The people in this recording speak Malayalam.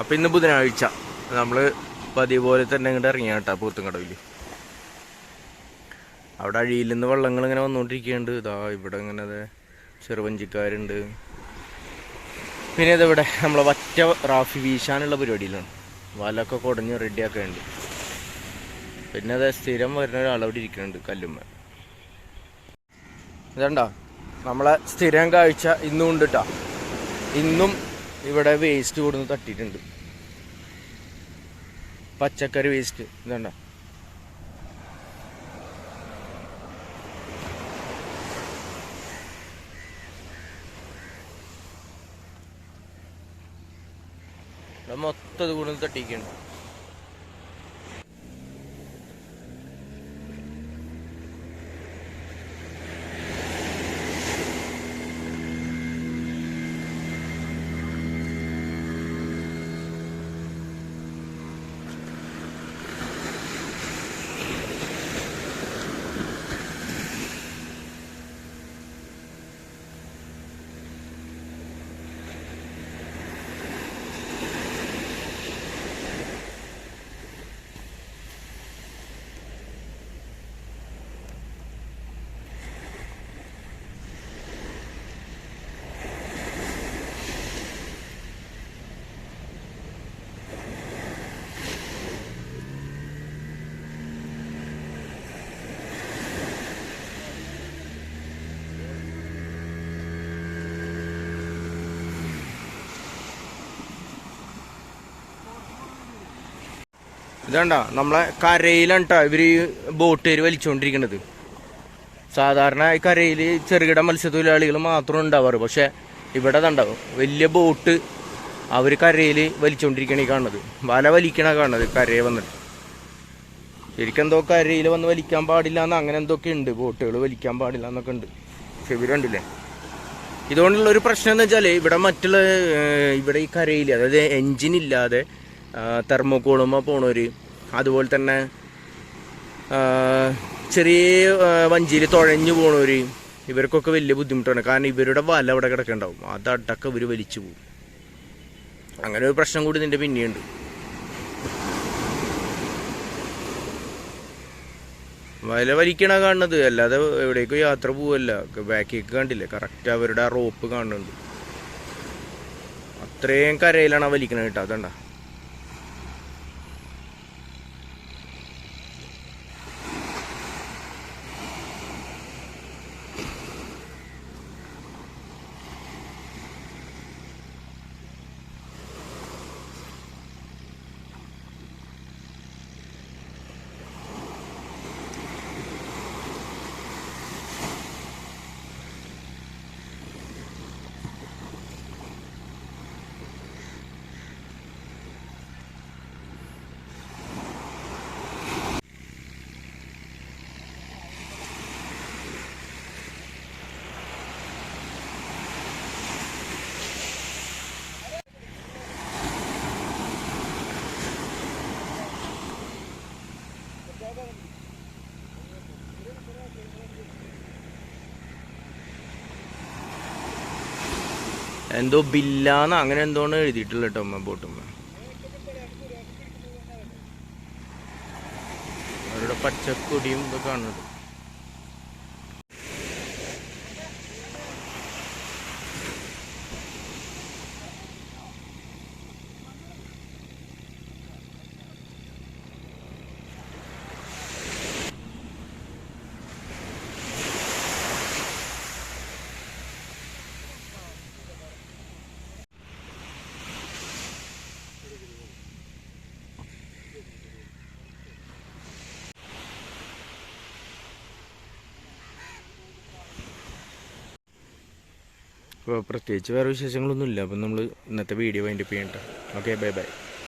അപ്പം ഇന്ന് ബുധനാഴ്ച. നമ്മൾ പതിവ് പോലെ തന്നെ ഇങ്ങോട്ട് ഇറങ്ങിയ കേട്ടോ പോത്തുംകടവിൽ അവിടെ അഴിയിൽ നിന്ന് വള്ളങ്ങൾ ഇങ്ങനെ വന്നുകൊണ്ടിരിക്കുന്നുണ്ട് ഇതാ ഇവിടെ ഇങ്ങനെ ചെറുവഞ്ചിക്കാരുണ്ട്. പിന്നെ ഇതിവിടെ നമ്മളെ വറ്റ റാഫി വീശാനുള്ള പരിപാടിയിലാണ്. വലൊക്കെ കുടഞ്ഞ് റെഡിയാക്കുന്നുണ്ട് പിന്നെ അത് സ്ഥിരം വരുന്ന ഒരാൾ അവിടെ ഇരിക്കുന്നുണ്ട് കല്ലുമ്മ. ഇതണ്ട? നമ്മളെ സ്ഥിരം കാഴ്ച ഇന്നും ഉണ്ട് കേട്ടോ. ഇന്നും ഇവിടെ വേസ്റ്റ് കൊടുന്ന് തട്ടിയിട്ടുണ്ട്. പച്ചക്കറി വേസ്റ്റ് ഇതണ്ട? മൊത്തം ഇത് കൊടുന്ന് തട്ടിക്കുന്നുണ്ട് ഇതണ്ട നമ്മളെ കരയിലാണ് കേട്ടോ ബോട്ട് ബോട്ടുകാർ വലിച്ചുകൊണ്ടിരിക്കുന്നത് സാധാരണ ഈ കരയിൽ ചെറുകിട മത്സ്യത്തൊഴിലാളികൾ മാത്രം ഉണ്ടാവാറ് പക്ഷെ ഇവിടെ ഇതുണ്ടാവും വലിയ ബോട്ട് അവർ കരയിൽ വലിച്ചുകൊണ്ടിരിക്കണ ഈ കാണുന്നത്. വല വലിക്കണ കാണുന്നത് കരയെ വന്നിട്ട്. ശരിക്കും എന്തോ കരയിൽ വന്ന് വലിക്കാൻ പാടില്ല എന്ന് അങ്ങനെ എന്തൊക്കെ ഉണ്ട് ബോട്ടുകൾ വലിക്കാൻ പാടില്ല എന്നൊക്കെ ഉണ്ട്. പക്ഷെ ഇവരുണ്ടല്ലേ ഇതുകൊണ്ടുള്ള ഒരു പ്രശ്നം എന്ന് വെച്ചാൽ ഇവിടെ മറ്റുള്ള ഇവിടെ ഈ കരയിൽ അതായത് എൻജിൻ ഇല്ലാതെ തെർമോക്കോളുമ്പോൾ പോണവർ അതുപോലെ തന്നെ ചെറിയ വഞ്ചിയിൽ തുഴഞ്ഞു പോണവർ ഇവർക്കൊക്കെ വലിയ ബുദ്ധിമുട്ടാണ്. കാരണം ഇവരുടെ വല അവിടെ കിടക്കുന്നുണ്ടാവും അത് അടക്കം ഇവർ വലിച്ചു പോകും അങ്ങനെ ഒരു പ്രശ്നം കൂടി ഇതിന്റെ പിന്നെയുണ്ട്. വല വലിക്കണ കാണുന്നത്. അല്ലാതെ എവിടേക്കും യാത്ര പോവല്ല. ബാക്കിലേക്ക് കണ്ടില്ല? കറക്റ്റ് അവരുടെ ആ റോപ്പ് കാണുന്നുണ്ട്. അത്രയും കരയിലാണ് വലിക്കണ കേട്ടോ. അതണ്ട. എന്തോ ബില്ലാന്ന് അങ്ങനെ എന്തോന്ന് എഴുതിയിട്ടുള്ള കേട്ടോ അമ്മ ബോട്ടുമ്മ അവരുടെ പച്ചക്കൊടിയും ഇതൊക്കെ കാണുന്നത് പ്രത്യേകിച്ച് വേറെ വിശേഷങ്ങളൊന്നുമില്ല. അപ്പം നമ്മൾ ഇന്നത്തെ വീഡിയോ വൈൻഡപ്പ് ചെയ്യണ്ട. Okay bye bye